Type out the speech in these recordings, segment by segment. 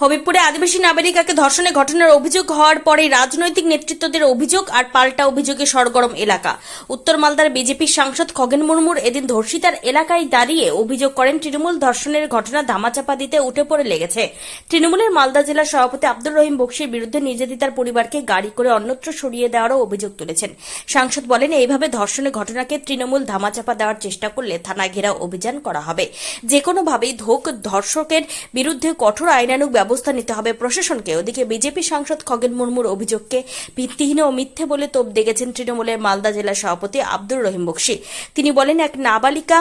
হবিবপুরে আদিবাসী নাবালিকাকে ধর্ষণের ঘটনার অভিযোগ হওয়ার পরে রাজনৈতিক নেতৃত্বদের অভিযোগ আর পাল্টা অভিযোগে সরগরম এলাকা। উত্তর মালদার বিজেপির সাংসদ খগেন মুর্মুর এদিন ধর্ষিতার এলাকায় দাঁড়িয়ে অভিযোগ করেন, তৃণমূল ধর্ষণের ঘটনা ধামাচাপা দিতে উঠে পড়ে লেগেছে। তৃণমূলের মালদা জেলার সভাপতি আব্দুর রহিম বক্সির বিরুদ্ধে নির্যাতিতার পরিবারকে গাড়ি করে অন্যত্র সরিয়ে দেওয়ারও অভিযোগ তুলেছেন। সাংসদ বলেন, এইভাবে ধর্ষণের ঘটনাকে তৃণমূল ধামাচাপা দেওয়ার চেষ্টা করলে থানা ঘেরাও অভিযান করা হবে। যে কোনোভাবেই ধোক ধর্ষকের বিরুদ্ধে কঠোর আইনানুগ ব্যবস্থা নিতে হবে প্রশাসনকে। ওদিকে বিজেপি সাংসদ খগেন মুর্মুর অভিযোগকে ভিত্তিহীন ও মিথ্যে বলে তোপ দেখেছেন তৃণমূলের মালদা জেলা সভাপতি আব্দুর রহিম বক্সি। তিনি বলেন, এক নাবালিকা,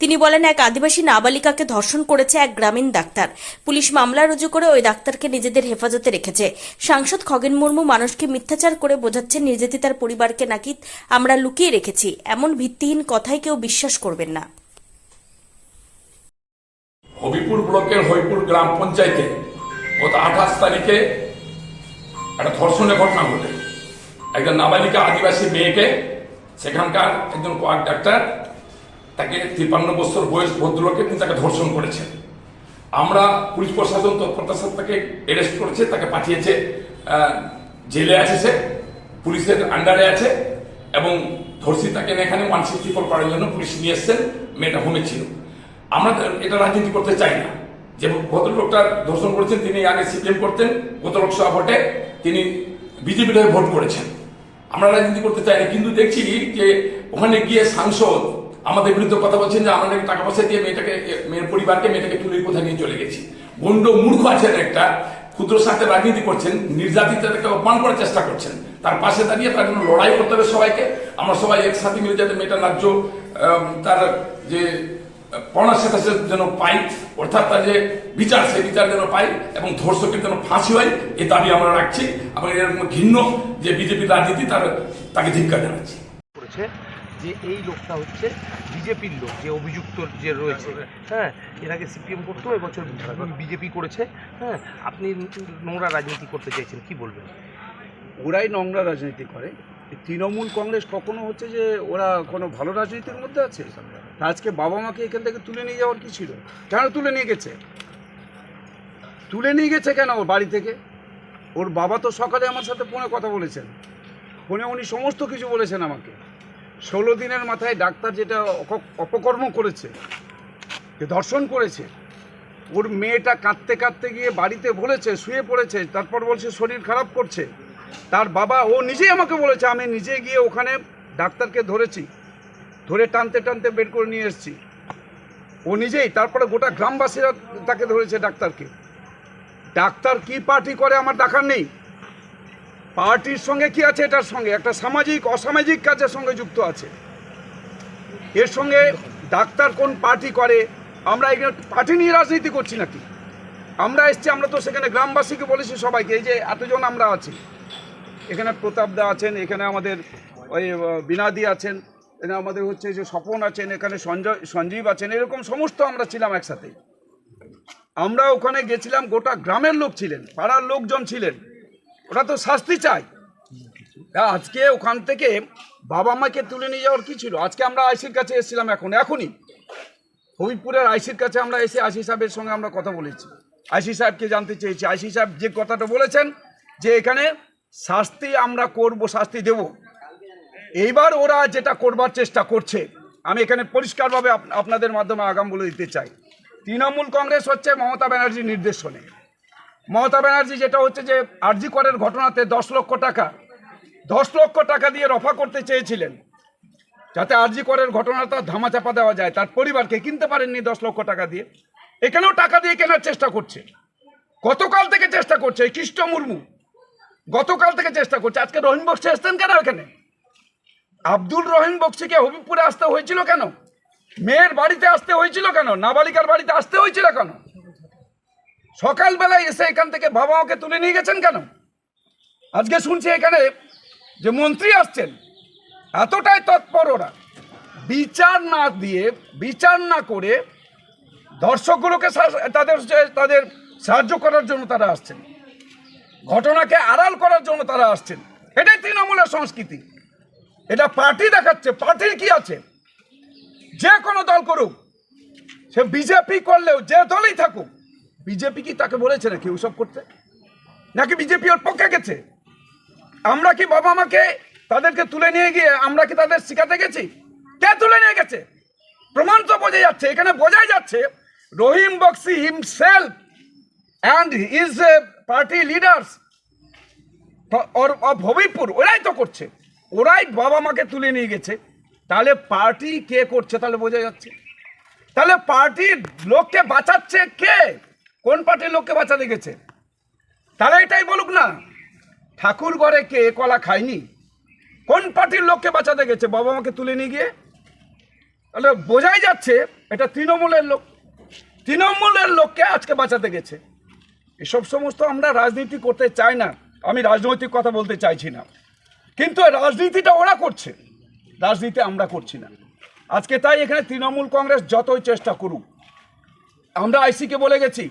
তিনি বলেন, এক আদিবাসী নাবালিকাকে ধর্ষণ করেছে এক গ্রামীণ ডাক্তার। পুলিশ মামলা রুজু করে ওই ডাক্তারকে নিজেদের হেফাজতে রেখেছে। সাংসদ খগেন মুর্মু মানুষকে মিথ্যাচার করে বোঝাচ্ছেন নির্যাতিতার পরিবারকে নাকি আমরা লুকিয়ে রেখেছি। এমন ভিত্তিহীন কথাই কেউ বিশ্বাস করবেন না। হবিপুর ব্লকের হবিপুর গ্রাম পঞ্চায়েতে গত আঠাশ তারিখে একটা ধর্ষণের ঘটনা ঘটে। একজন নাবালিকা আদিবাসী মেয়েকে, সেখানকার একজন কোয়াক ডাক্তার, তাকে তিপ্পান্ন বছর বয়স ভদ্রলোকে তিনি তাকে ধর্ষণ করেছেন। আমরা পুলিশ প্রশাসন তৎপরতার সাথে তাকে অ্যারেস্ট করেছে, তাকে পাঠিয়েছে জেলে আছে সে, পুলিশের আন্ডারে আছে এবং ধর্ষিতাকে এখানে ওয়ান সিক্সটি ফোর করার জন্য পুলিশ নিয়ে এসছেন, মেয়েটা হোমে ছিল। আমরা এটা রাজনীতি করতে চাই না। যে ভদ্রলোকটা ধর্ষণ করেছেন, তিনি আগে সিপিএম করতেন গত লোকসভা ভোটে তিনি বিজেপির হয়ে ভোট করেছেন। আমরা রাজনীতি করতে চাই না, কিন্তু দেখছি যে ওখানে গিয়ে সাংসদ আমাদের বিরুদ্ধে কথা বলছেন যে আমাদের টাকা পয়সা দিয়ে মেয়েটাকে, মেয়ের পরিবারকে মেয়েটাকে তুলে কোথায় নিয়ে চলে গেছি। গন্ড মূর্খ আছেন একটা, ক্ষুদ্র স্বার্থে রাজনীতি করছেন নির্যাতিতাদেরকে অপমান করার চেষ্টা করছেন। তার পাশে দাঁড়িয়ে তার জন্য লড়াই করতে হবে সবাইকে। আমরা সবাই একসাথে মিলে যাতে মেয়েটা ন্যায্য তার যে সাথে যেন পাই অর্থাৎ তার যে বিচার সেই বিচার যেন পাই এবং ধর্ষকের যেন ফাঁসি হয় এই দাবি আমরা রাখছি এবং এর ঘিন্ন যে বিজেপি রাজনীতি তার তাকে ধিক্কার জানাচ্ছি। করেছে যে এই লোকটা হচ্ছে বিজেপির লোক যে অভিযুক্ত যে রয়েছে। হ্যাঁ এর আগে সিপিএম করতো এবছর বিজেপি করেছে। হ্যাঁ আপনি নোংরা রাজনীতি করতে চাইছেন কি বলবেন? ওরাই নোংরা রাজনীতি করে। তৃণমূল কংগ্রেস কখনো হচ্ছে যে ওরা কোনো ভালো রাজনীতির মধ্যে আছে? আজকে বাবা মাকে এখান থেকে তুলে নিয়ে যাওয়ার কি ছিল? কেন তুলে নিয়ে গেছে? তুলে নিয়ে গেছে কেন ওর বাড়ি থেকে? ওর বাবা তো সকালে আমার সাথে ফোনে কথা বলেছেন। ফোনে উনি সমস্ত কিছু বলেছেন আমাকে। ষোলো দিনের মাথায় ডাক্তার যেটা অপকর্ম করেছে ধর্ষণ করেছে, ওর মেয়েটা কাঁদতে কাঁদতে গিয়ে বাড়িতে বলেছে, শুয়ে পড়েছে, তারপর বলছে শরীর খারাপ করছে। তার বাবা, ও নিজেই আমাকে বলেছে, আমি নিজে গিয়ে ওখানে ডাক্তারকে ধরেছি। ধরে টানতে টানতে বের করে নিয়ে এসেছি। ও নিজেই, তারপরে গোটা গ্রামবাসীরা তাকে ধরেছে ডাক্তারকে। ডাক্তার কি পার্টি করে আমার দেখার নেই। পার্টির সঙ্গে কি আছে এটার সঙ্গে? একটা সামাজিক, অসামাজিক কাজের সঙ্গে যুক্ত আছে। এর সঙ্গে ডাক্তার কোন পার্টি করে? আমরা এখানে পার্টি নিয়ে রাজনীতি করছি নাকি? আমরা এসছি, আমরা তো সেখানে গ্রামবাসীকে বলেছি সবাইকে, এই যে এতজন আমরা আছি। এখানে প্রতাপ দা আছেন, এখানে আমাদের ওই বিনাদি আছেন। আমাদের হচ্ছে যে স্বপন আছেন, এখানে সঞ্জয়, সঞ্জীব আছেন, এরকম সমস্ত আমরা ছিলাম একসাথে। আমরা ওখানে গেছিলাম, গোটা গ্রামের লোক ছিলেন, পাড়ার লোকজন ছিলেন। ওরা তো শাস্তি চাই আজকে ওখান থেকে বাবা মাকে তুলে নিয়ে যাওয়ার কি ছিল? আজকে আমরা আইসির কাছে এসেছিলাম এখন, এখনই। হবিবপুরের আইসির কাছে আমরা এসে আইসি সাহেবের সঙ্গে আমরা কথা বলেছি। আইসি সাহেবকে জানতে চেয়েছি। আইসি সাহেব যে কথাটা বলেছেন, যে এখানে শাস্তি আমরা করব, শাস্তি দেব। এইবার ওরা যেটা করবার চেষ্টা করছে, আমি এখানে পরিষ্কারভাবে আপনাদের মাধ্যমে আগাম বলে দিতে চাই। তৃণমূল কংগ্রেস হচ্ছে মমতা ব্যানার্জির নির্দেশনে। মমতা ব্যানার্জি যেটা হচ্ছে যে, আরজি করের ঘটনাতে দশ লক্ষ টাকা, দশ লক্ষ টাকা দিয়ে রফা করতে চেয়েছিলেন। যাতে আরজি করের ঘটনাটা ধামাচাপা দেওয়া যায়, তার পরিবারকে কিনতে পারেননি দশ লক্ষ টাকা দিয়ে। এখানেও টাকা দিয়ে কেনার চেষ্টা করছে। গতকাল থেকে চেষ্টা করছে, কৃষ্ণ মুর্মু। গতকাল থেকে চেষ্টা করছে। আজকে রহিম বক্সি আসতেন কেন এখানে? আব্দুল রহিম বক্সিকে হবিবপুরে আসতে হয়েছিল কেন? মেয়ের বাড়িতে আসতে হয়েছিল কেন? নাবালিকার বাড়িতে আসতে হয়েছিল কেন? সকালবেলায় এসে এখান থেকে বাবা মাকে তুলে নিয়ে গেছেন কেন? আজকে শুনছি এখানে যে মন্ত্রী আসছেন, এতটাই তৎপর ওরা। বিচার না দিয়ে, বিচার না করে দর্শকগুলোকে তাদের তাদের সাহায্য করার জন্য তারা আসছেন। ঘটনাকে আড়াল করার জন্য তারা আসছেন। এটাই তৃণমূলের সংস্কৃতি। এটা পার্টি দেখাচ্ছে, পার্টির কি আছে? যে কোনো দল করুক, সে বিজেপি করলেও যে দলই থাকুক, বিজেপি কি তাকে বলেছে নাকি ওসব করতে? নাকি বিজেপি ওর পক্ষে গেছে? আমরা কি বাবা মাকে তাদেরকে তুলে নিয়ে গিয়ে, আমরা কি তাদের শিখাতে গেছি? কে তুলে নিয়ে গেছে? প্রমাণ তো বোঝা যাচ্ছে, এখানে বোঝাই যাচ্ছে, Rahim Bakshi himself and is a party leaders ওর ভবিপুর, ওরাই তো করছে। ওরাই বাবা মাকে তুলে নিয়ে গেছে। তাহলে পার্টি কে করছে তাহলে বোঝা যাচ্ছে। তাহলে পার্টির লোককে বাঁচাচ্ছে কে? কোন পার্টির লোককে বাঁচাতে গেছে? তাহলে এটাই বলুক না, ঠাকুর ঘরে কে কলা খায়নি? কোন পার্টির লোককে বাঁচাতে গেছে বাবা মাকে তুলে নিয়ে গিয়ে? তাহলে বোঝাই যাচ্ছে এটা তৃণমূলের লোক। তৃণমূলের লোককে আজকে বাঁচাতে গেছে। এসব সমস্ত আমরা রাজনীতি করতে চাই না। আমি রাজনৈতিক কথা বলতে চাইছি না। কিন্তু রাজনীতিটা ওরা করছে। রাজনীতি আমরা করছি না। আজকে তাই এখানে তৃণমূল কংগ্রেস যতই চেষ্টা করুক, আমরা আইসিকে বলে গেছি,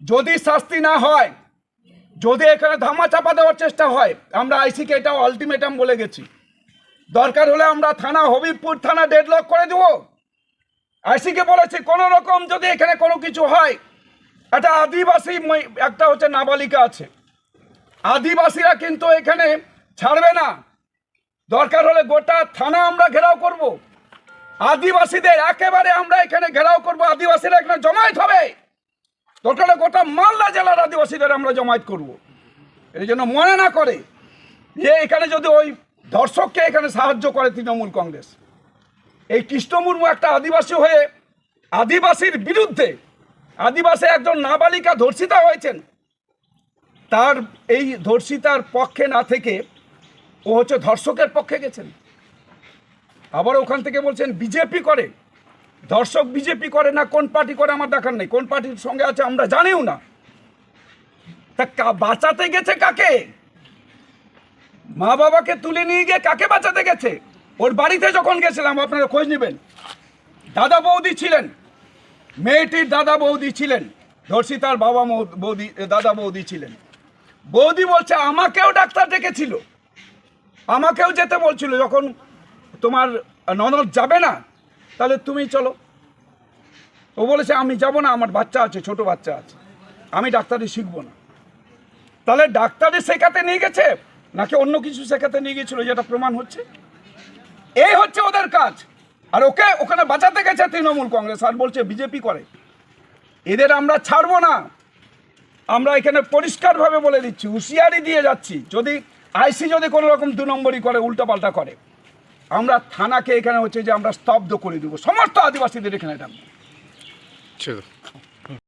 যদি শাস্তি না হয়, যদি এখানে ধামা চাপা দেওয়ার চেষ্টা হয়, আমরা আইসিকে এটা আলটিমেটাম বলে গেছি। দরকার হলে আমরা থানা হবিবপুর থানা ডেডলক করে দেবো। আইসিকে বলেছি, কোনো রকম যদি এখানে কোনো কিছু হয়, একটা আদিবাসী একটা হচ্ছে নাবালিকা আছে। আদিবাসীরা কিন্তু এখানে ছাড়বে না। দরকার হলে গোটা থানা আমরা ঘেরাও করব। আদিবাসীদের একেবারে আমরা এখানে ঘেরাও করব। আদিবাসীরা এখানে জমায়েত হবে। দরকার গোটা মালদা জেলার আদিবাসীদের আমরা জমায়েত করব। এই জন্য মনে না করে যে এখানে যদি ওই দর্শককে এখানে সাহায্য করে তৃণমূল কংগ্রেস। এই কৃষ্ণ মুর্মু একটা আদিবাসী হয়ে আদিবাসীর বিরুদ্ধে আদিবাসী একজন নাবালিকা ধর্ষিতা হয়েছেন। তার এই ধর্ষিতার পক্ষে না থেকে ও হচ্ছে ধর্ষকের পক্ষে গেছেন। আবার ওখান থেকে বলছেন, বিজেপি করে। দর্শক বিজেপি করে না, কোন পার্টি করে আমার দেখার নেই। কোন পার্টির সঙ্গে আছে আমরা জানিও না। তা বাঁচাতে গেছে কাকে? মা বাবাকে তুলে নিয়ে গিয়ে কাকে বাঁচাতে গেছে? ওর বাড়িতে যখন গেছিলাম, আপনারা খোঁজ নেবেন। দাদা বৌদি ছিলেন। মেয়েটির দাদা বৌদি ছিলেন। ধর্ষিতার বাবা বৌদি, দাদা বৌদি ছিলেন। বৌদি বলছে, আমাকেও ডাক্তার ডেকেছিল। আমাকেও যেতে বলছিল, যখন তোমার ননদ যাবে না, তাহলে তুমি চলো। ও বলেছে, আমি যাব না, আমার বাচ্চা আছে, ছোট বাচ্চা আছে, আমি ডাক্তারি শিখব না। তাহলে ডাক্তারি শেখাতে নিয়ে গেছে, নাকি অন্য কিছু শেখাতে নিয়ে গেছিল যেটা প্রমাণ হচ্ছে? এই হচ্ছে ওদের কাজ। আর ওকে ওখানে বাঁচাতে গেছে তৃণমূল কংগ্রেস, আর বলছে, বিজেপি করে। এদের আমরা ছাড়বো না। আমরা এখানে পরিষ্কারভাবে বলে দিচ্ছি, হুঁশিয়ারি দিয়ে যাচ্ছি। যদি আইসি যদি কোনো রকম দু নম্বরই করে, উল্টাপাল্টা করে, আমরা থানাকে এখানে হচ্ছে যে আমরা স্তব্ধ করে দেবো সমস্ত আদিবাসীদের এখানে ডাকবো।